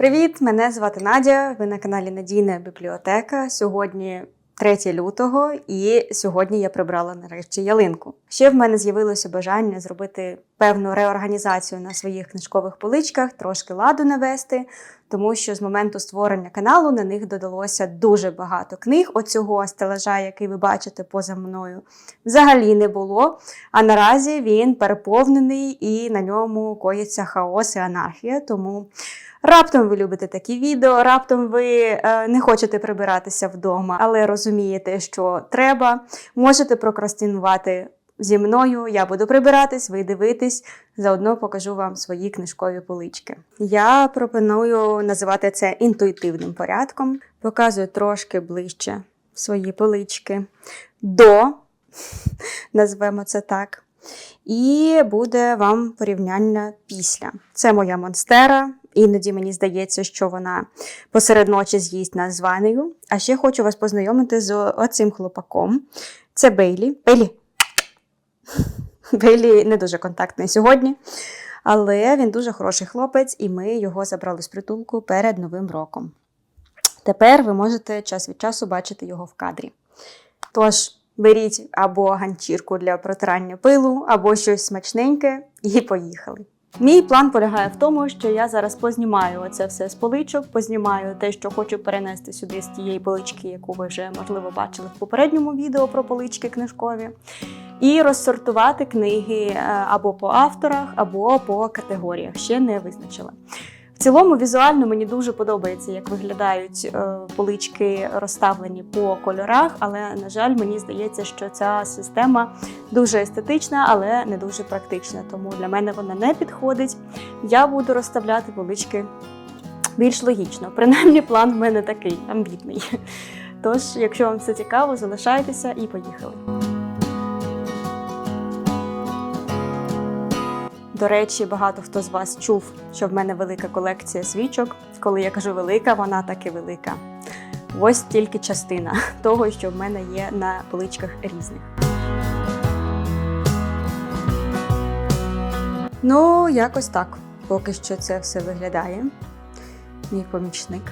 Привіт! Мене звати Надя. Ви на каналі Надійна бібліотека. Сьогодні 3 лютого, і сьогодні я прибрала нарешті ялинку. Ще в мене з'явилося бажання зробити певну реорганізацію на своїх книжкових поличках, трошки ладу навести, тому що з моменту створення каналу на них додалося дуже багато книг. Оцього стелажа, який ви бачите поза мною, взагалі не було. А наразі він переповнений і на ньому коїться хаос і анархія. Тому раптом ви любите такі відео, раптом ви е, не хочете прибиратися вдома, але розумієте, що треба. Можете прокрастинувати зі мною. Я буду прибиратись, ви дивитесь. Заодно покажу вам свої книжкові полички. Я пропоную називати це інтуїтивним порядком. Показую трошки ближче свої полички до, назвемо це так. І буде вам порівняння після. Це моя монстера. Іноді мені здається, що вона посеред ночі з'їсть нас. А ще хочу вас познайомити з оцим хлопаком. Це Бейлі. Бейлі. Бейлі не дуже контактний сьогодні, але він дуже хороший хлопець, і ми його забрали з притулку перед Новим роком. Тепер ви можете час від часу бачити його в кадрі. Тож, беріть або ганчірку для протирання пилу, або щось смачненьке, і поїхали. Мій план полягає в тому, що я зараз познімаю оце все з поличок, познімаю те, що хочу перенести сюди з тієї полички, яку ви вже можливо бачили в попередньому відео про полички книжкові, і розсортувати книги е, або по авторах, або по категоріях. Ще не визначила. Цілому, візуально мені дуже подобається, як виглядають е, полички розставлені по кольорах, але, на жаль, мені здається, що ця система дуже естетична, але не дуже практична. Тому для мене вона не підходить. Я буду розставляти полички більш логічно. Принаймні, план в мене такий амбітний. Тож, якщо вам це цікаво, залишайтеся і поїхали. До речі, багато хто з вас чув, що в мене велика колекція свічок. Коли я кажу велика, вона таки велика. Ось тільки частина того, що в мене є на поличках різних. Ну, якось так. Поки що це все виглядає. Мій помічник.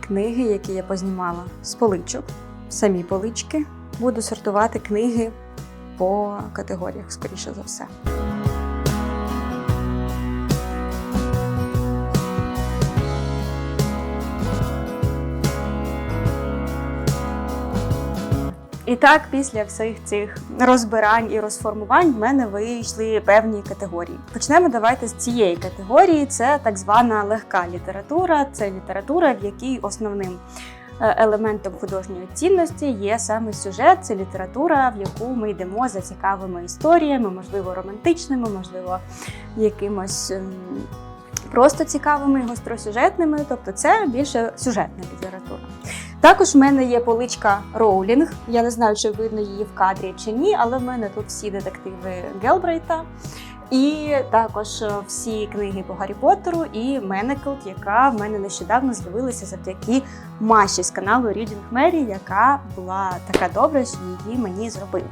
Книги, які я познімала з поличок, самі полички. Буду сортувати книги по категоріях, скоріше за все. І так, після всіх цих розбирань і розформувань в мене вийшли певні категорії. Почнемо давайте з цієї категорії. Це так звана легка література. Це література, в якій основним елементом художньої цінності є саме сюжет. Це література, в яку ми йдемо за цікавими історіями, можливо, романтичними, можливо, якимось. ем, Просто цікавими гостросюжетними, тобто це більше сюжетна література. Також в мене є поличка Роулінг. Я не знаю, чи видно її в кадрі чи ні, але в мене тут всі детективи Гелбрейта. І також е, всі книги по Гаррі Поттеру і Менеклд, яка в мене нещодавно з'явилася завдяки Маші з каналу Reading Mary, яка була така добра, що її мені зробили.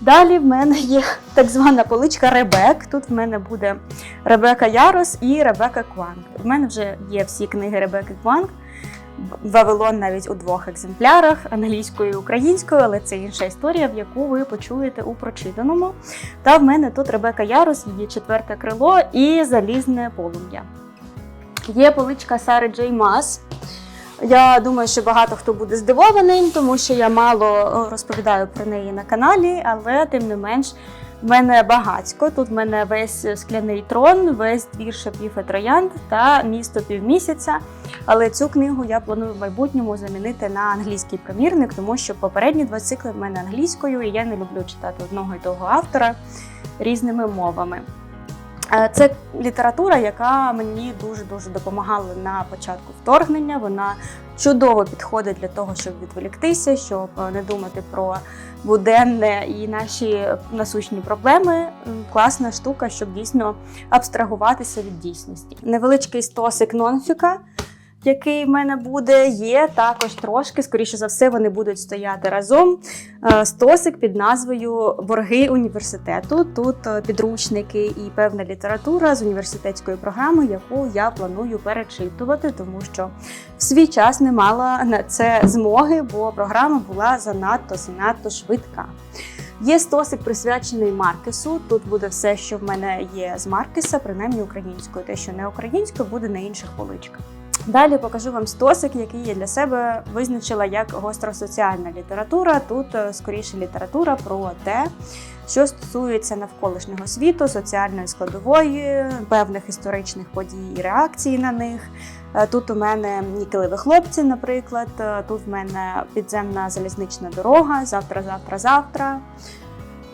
Далі в мене є так звана поличка Ребек. Тут в мене буде Ребека Ярос і Ребека Кванг. В мене вже є всі книги Ребекки Кванг. Вавилон навіть у двох екземплярах англійською і українською, але це інша історія, в яку ви почуєте у прочитаному. Та в мене тут Ребека Ярос, її четверте крило і залізне полум'я. Є поличка Сари Джей Мас. Я думаю, що багато хто буде здивований, тому що я мало е, розповідаю про неї на каналі, але тим не менш. В мене багацько. Тут в мене весь скляний трон, весь двір шапів і троянд та місто півмісяця. Але цю книгу я планую в майбутньому замінити на англійський примірник, тому що попередні два цикли в мене англійською, і я не люблю читати одного і того автора різними мовами. Е, Це література, яка мені дуже дуже допомагала на початку вторгнення. Вона чудово підходить для того, щоб відволіктися, щоб е, не думати про буденне і наші насущні проблеми. Класна штука, щоб дійсно абстрагуватися від дійсності. Невеличкий стосик нонфіка. Який в мене буде, є також трошки, скоріше за все, вони будуть стояти разом. Е, Стосик під назвою Борги університету. Тут е, підручники і певна література з університетської програми, яку я планую перечитувати, тому що в свій час не мала на це змоги, бо програма була занадто занадто швидка. Є стосик присвячений Маркесу. Тут буде все, що в мене є з Маркеса, принаймні українською. Те, що не українською, буде на інших поличках. Далі покажу вам стосик, який я для себе визначила як гостросоціальна література. Тут е, скоріше література про те, що стосується навколишнього світу, соціальної складової, певних історичних подій і реакцій на них. Е, Тут у мене нікелеві хлопці, наприклад. Е, Тут в мене підземна залізнична дорога, завтра, завтра, завтра.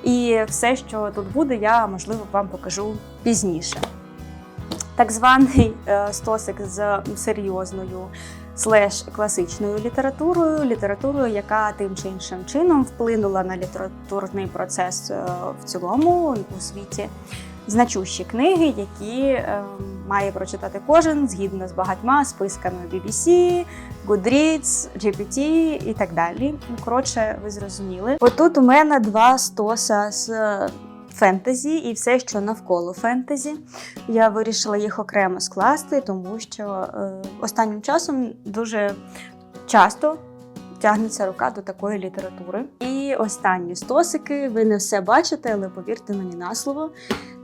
І все, що тут буде, я можливо вам покажу пізніше. Так званий е, стосик з серйозною слеш класичною літературою, літературою, яка тим чи іншим чином вплинула на літературний процес е, в цілому у світі. Значущі книги, які е, має прочитати кожен згідно з багатьма списками BBC, Goodreads, GPT і так далі. Коротше, ви зрозуміли. Отут у мене два стоса з фентезі і все, що навколо фентезі. Я вирішила їх окремо скласти, тому що е, останнім часом дуже часто тягнеться рука до такої літератури. І останні стосики, ви не все бачите, але повірте мені на слово.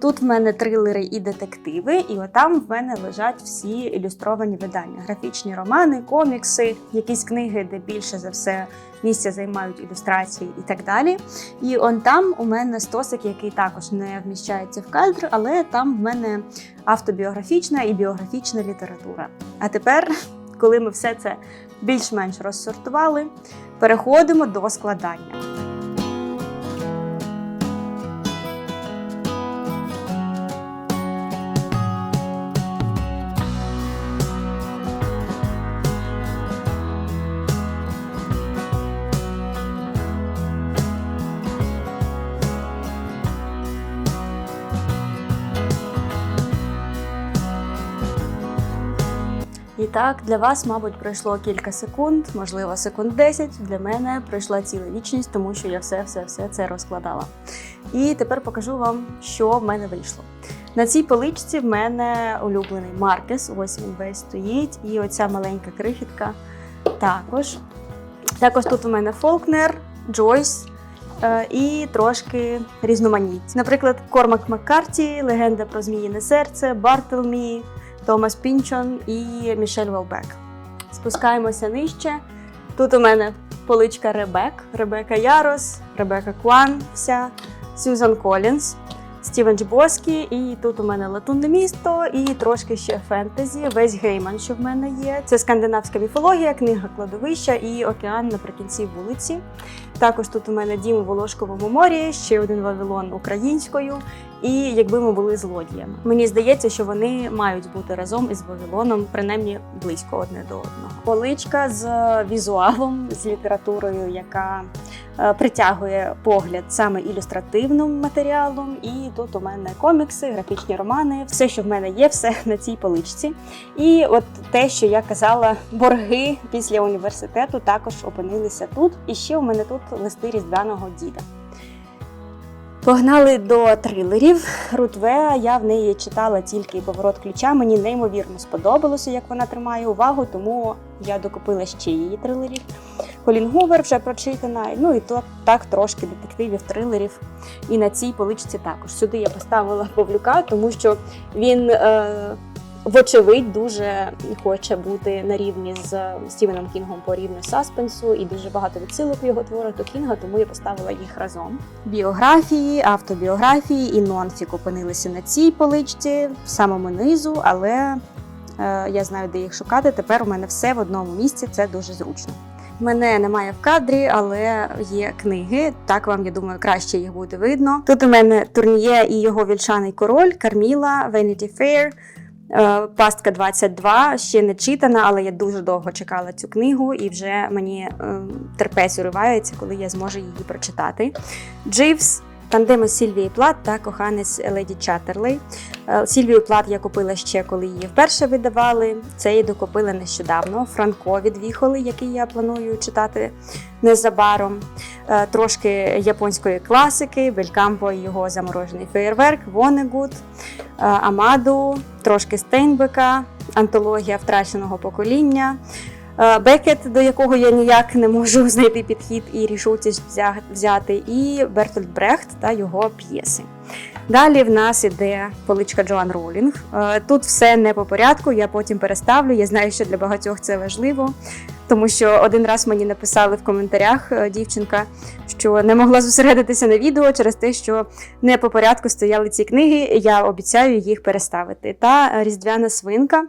Тут в мене трилери і детективи, і отам в мене лежать всі ілюстровані видання: графічні романи, комікси, якісь книги, де більше за все місця займають ілюстрації і так далі. І он там у мене стосик, який також не вміщається в кадр, але там в мене автобіографічна і біографічна література. А тепер, коли ми все це більш-менш розсортували, переходимо до складання. І так, для вас, мабуть, пройшло кілька секунд, можливо, секунд 10. Для мене пройшла ціла вічність, тому що я все-все-все це розкладала. І тепер покажу вам, що в мене вийшло. На цій поличці в мене улюблений Маркес, ось він весь стоїть, і оця маленька крихітка також. Також тут у мене Фолкнер, Джойс. е, І трошки різноманіття. Наприклад, Кормак Маккарті, Легенда про Зміїне серце, Бартелмі, Томас Пінчон і Мішель Велбек. Спускаємося нижче. Тут у мене поличка Ребек, Ребека Ярос, Ребека Куан, вся, Сюзан Колінс, Стівен Джбоскі, і тут у мене Латунне місто, і трошки ще фентезі, весь гейман, що в мене є. Це скандинавська міфологія, книга кладовища і океан наприкінці вулиці. Також тут у мене дім у Волошковому морі, ще один Вавилон українською. І якби ми були злодіями. Мені здається, що вони мають бути разом із Вавилоном, принаймні близько одне до одного. Поличка з візуалом, з літературою, яка е, притягує погляд саме ілюстративним матеріалом. І тут у мене комікси, графічні романи, все, що в мене є, все на цій поличці. І от те, що я казала, борги після університету також опинилися тут. І ще у мене тут листи різдвяного діда. Погнали до трилерів. Рутвеа, я в неї читала тільки поворот ключа. Мені неймовірно сподобалося, як вона тримає увагу, тому я докупила ще її трилерів. Колін Гувер вже прочитана. Ну і то так трошки детективів, трилерів. І на цій поличці також. Сюди я поставила Павлюка, тому що він. Е- Вочевидь, дуже хоче бути на рівні з Стівеном Кінгом по рівню саспенсу, і дуже багато відсилок його творах до Кінга, тому я поставила їх разом. Біографії, автобіографії і нонфік опинилися на цій поличці, в самому низу, але е, я знаю, де їх шукати. Тепер у мене все в одному місці, це дуже зручно. Мене немає в кадрі, але є книги. Так вам, я думаю, краще їх буде видно. Тут у мене турніє і його вільшаний король, Карміла, Vanity Fair. Е, Пастка 22 ще не читана, але я дуже довго чекала цю книгу, і вже мені е, терпець уривається, коли я зможу її прочитати. Дживс, Тандеми Сільвії Плат та коханець Леді Чаттерлей. Е, Сільвію Плат я купила ще, коли її вперше видавали. Це її докупила нещодавно. Франко від Віхоли, який я планую читати незабаром. Е, Трошки японської класики, Белькампо і його заморожений феєрверк, Вонегуд, е, Амаду, трошки Стейнбека, антологія втраченого покоління. Е, Бекет, до якого я ніяк не можу знайти підхід і рішучість взяти, і Бертольд Брехт та його п'єси. Далі в нас іде поличка Джоан Роулінг. Е, Тут все не по порядку, я потім переставлю. Я знаю, що для багатьох це важливо, тому що один раз мені написали в коментарях е, дівчинка, що не могла зосередитися на відео через те, що не по порядку стояли ці книги. Я обіцяю їх переставити. Та Різдвяна свинка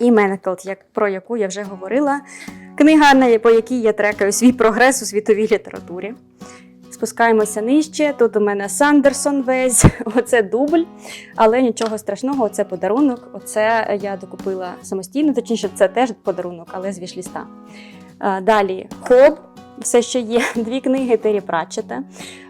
і Менеклд, як про яку я вже говорила. Книга, по якій я трекаю свій прогрес у світовій літературі. Спускаємося нижче. Тут у мене Сандерсон весь, оце дубль, але нічого страшного, оце подарунок. Оце я докупила самостійно, точніше, це теж подарунок, але з вішліста. Е, Далі Хоб. Все ще є дві книги Террі Пратчета.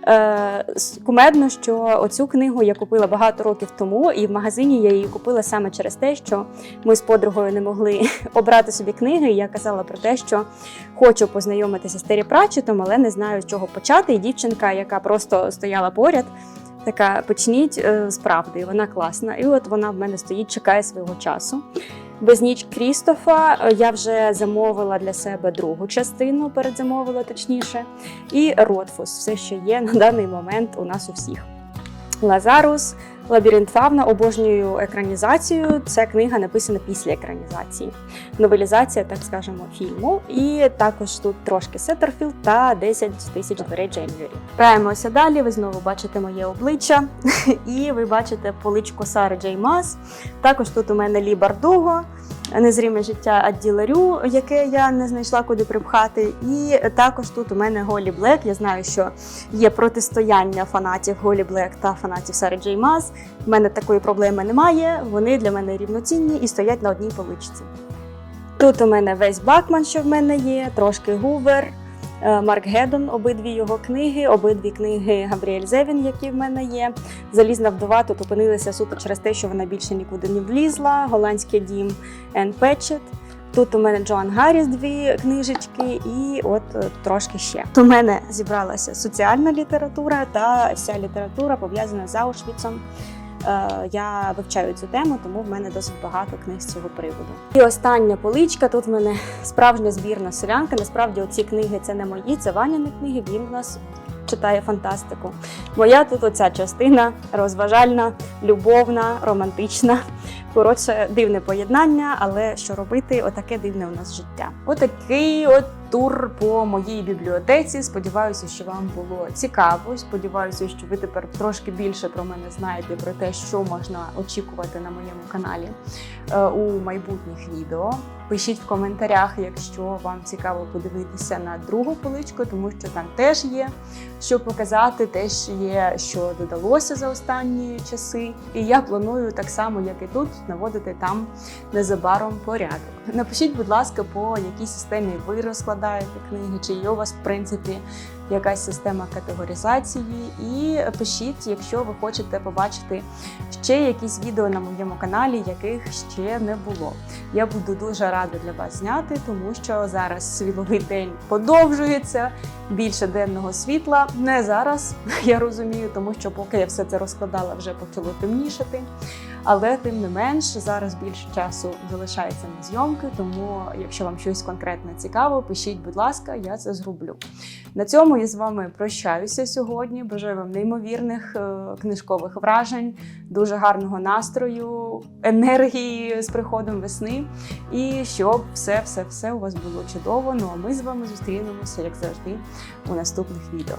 Е, кумедно, що оцю книгу я купила багато років тому, і в магазині я її купила саме через те, що ми з подругою не могли обрати собі книги. І я казала про те, що хочу познайомитися з Террі Пратчетом, але не знаю, з чого почати. І дівчинка, яка просто стояла поряд, така почніть е, з правди, вона класна. І от вона в мене стоїть, чекає свого часу. Безніч Крістофа е, я вже замовила для себе другу частину, передзамовила точніше. І Ротфус все ще є на даний момент у нас у всіх. Лазарус, Лабіринт Фавна, обожнюю екранізацію. Це книга написана після екранізації. Новелізація, так скажемо, фільму. І також тут трошки Сеттерфілд та 10 тисяч дверей Джейнвері. Граємося далі. Ви знову бачите моє обличчя, і ви бачите поличку Сари Джеймас. Також тут у мене Лі Бардуго. Незріме життя Адді Ларю, яке я не знайшла куди припхати. І також тут у мене Голі Блек. Я знаю, що є протистояння фанатів Голі Блек та фанатів Сари Джей Маз. У мене такої проблеми немає. Вони для мене рівноцінні і стоять на одній поличці. Тут у мене весь Бакман, що в мене є, трошки Гувер, Марк Гедон, обидві його книги, обидві книги Габріель Зевін, які в мене є. Залізна вдова тут опинилася суто через те, що вона більше нікуди не влізла. Голландський дім Енн Петчет. Тут у мене Джоан Гарріс дві книжечки, і от е, трошки ще. У мене зібралася соціальна література та вся література пов'язана з Аушвіцом. Е, Я вивчаю цю тему, тому в мене досить багато книг з цього приводу. І остання поличка. Тут в мене справжня збірна селянка. Насправді, оці книги це не мої, це Ваняні книги. Він у нас читає фантастику. Моя тут оця частина розважальна, любовна, романтична. Коротше, дивне поєднання, але що робити, отаке дивне у нас життя. Отакий от тур по моїй бібліотеці. Сподіваюся, що вам було цікаво. Сподіваюся, що ви тепер трошки більше про мене знаєте про те, що можна очікувати на моєму каналі е, у майбутніх відео. Пишіть в коментарях, якщо вам цікаво подивитися на другу поличку, тому що там теж є що показати, теж є, що додалося за останні часи. І я планую так само, як і тут, наводити там незабаром порядок. Напишіть, будь ласка, по якій системі ви розкладаєте книги, чи є у вас, в принципі, якась система категоризації. І пишіть, якщо ви хочете побачити ще якісь відео на моєму каналі, яких ще не було. Я буду дуже рада для вас зняти, тому що зараз світловий день подовжується, більше денного світла. Не зараз, я розумію, тому що поки я все це розкладала, вже почало темнішати. Але тим не менш, зараз більше часу залишається на зйомки, тому якщо вам щось конкретне цікаво, пишіть, будь ласка, я це зроблю. На цьому я з вами прощаюся сьогодні. Бажаю вам неймовірних е, книжкових вражень, дуже гарного настрою, енергії з приходом весни. І щоб все, все, все у вас було чудово. Ну а ми з вами зустрінемося, як завжди, у наступних відео.